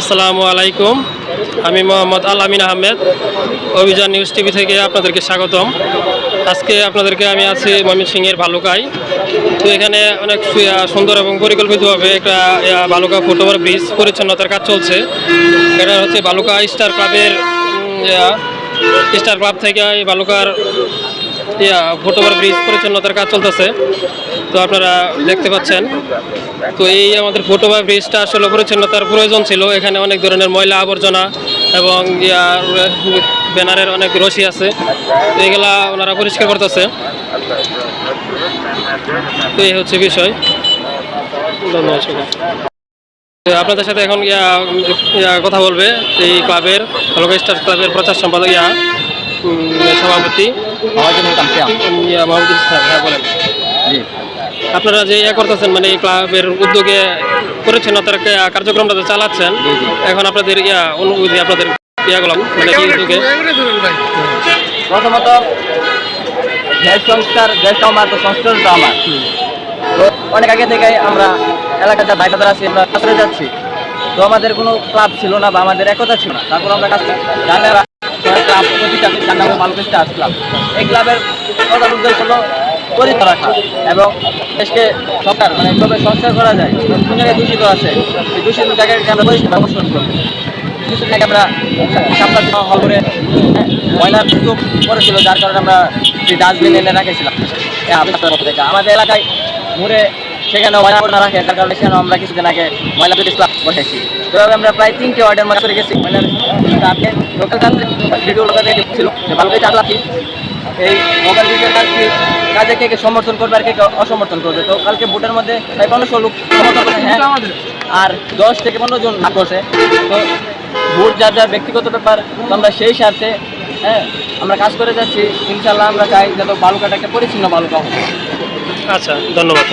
আসসালামু আলাইকুম। আমি মোহাম্মদ আল আমিন আহমেদ, অভিযান নিউজ টিভি থেকে আপনাদেরকে স্বাগতম। আজকে আপনাদেরকে আমি আছি ময়মনসিংহের ভালুকায়। তো এখানে অনেক সুন্দর এবং পরিকল্পিতভাবে একটা ভালুকা ফুটওভার ব্রিজ পরিচ্ছন্নতার কাজ চলছে। এটা হচ্ছে ভালুকা স্টার ক্লাবের স্টার ক্লাব থেকে এই ভালুকার ইয়া ফুটওভার ব্রিজ পরিচ্ছন্নতার কাজ চলতেছে। তো আপনারা দেখতে পাচ্ছেন। তো এই আমাদের ফুটওভার ব্রিজটা আসলে পরিচ্ছন্নতার প্রয়োজন ছিল। এখানে অনেক ধরনের ময়লা আবর্জনা এবং ব্যানারের অনেক রশি আছে। তো এগুলা ওনারা পরিষ্কার করতেছে। তো এই হচ্ছে বিষয়। ধন্যবাদ আপনাদের সাথে এখন কথা বলবে। এই ক্লাবের ক্লাবের প্রচার সম্পাদক ইয়া। সভাপতি ইয়া মাহমুদুল ইসলাম হ্যাঁ বলেন। জি। আপনারা যে ইয়ে করতেছেন মানে এই ক্লাবের উদ্যোগে পরিচ্ছন্নতার কা- কার্যক্রমটা যে চালাচ্ছেন। এখন আপনাদের ইয়া অনুভূতি আপনাদের ইয়াগুলো মানে কি উদ্যোগে? প্রথমত গ্যাস সংস্থার গ্যাসটা আমার তো আমার। অনেক আগে থেকে আমরা এলাকাতে বাইটাদার আছি আমরা যাচ্ছি। তো আমাদের কোনো ক্লাব ছিল না বা আমাদের একতা ছিল না। তারপর আমরা কাছে জানলে ক্লাব প্রতিষ্ঠা যার নামে মালুক স্টার্স ক্লাব এই ক্লাবের প্রধান উদ্দেশ্য হলো পরিচিত রাখা এবং দেশকে সরকার মানে কীভাবে সংস্কার করা যায় কোন জায়গায় দূষিত আছে এই দূষিত জায়গাকে আমরা পরিষ্কার ব্যবস্থা করব। আগে আমরা সামনা হল করে হ্যাঁ, ময়লার স্তূপ করেছিল যার কারণে আমরা ডাস্টবিন এনে রাখেছিলাম। থেকে। আমাদের এলাকায় ঘুরে সেখানে ময়লা না রাখে, তার কারণে সেখানে আমরা কিছুদিন আগে ময়লা ব্রিজ ক্লাব বসেছি। তো আমরা প্রায় তিনটে ওয়ার্ডের মধ্যে করে গেছি। ময়লার আপনি লোকাল তান্ত্রিক ভিডিও লোকাল ছিল করে এই মোবাইল ব্রিজের কাজকে কাজে কে কে সমর্থন করবে আর কে কে অসমর্থন করবে? তো কালকে ভোটের মধ্যে প্রায় পনেরোশো লোক সমর্থন করছে হ্যাঁ আর দশ থেকে পনেরো জন না করছে। তো ভোট যার যার ব্যক্তিগত ব্যাপার, তো আমরা সেই স্বার্থে হ্যাঁ আমরা কাজ করে যাচ্ছি। ইনশাল্লাহ আমরা চাই যাতে বালুকাটা একটা পরিচ্ছন্ন বালুকা হোক। আচ্ছা ধন্যবাদ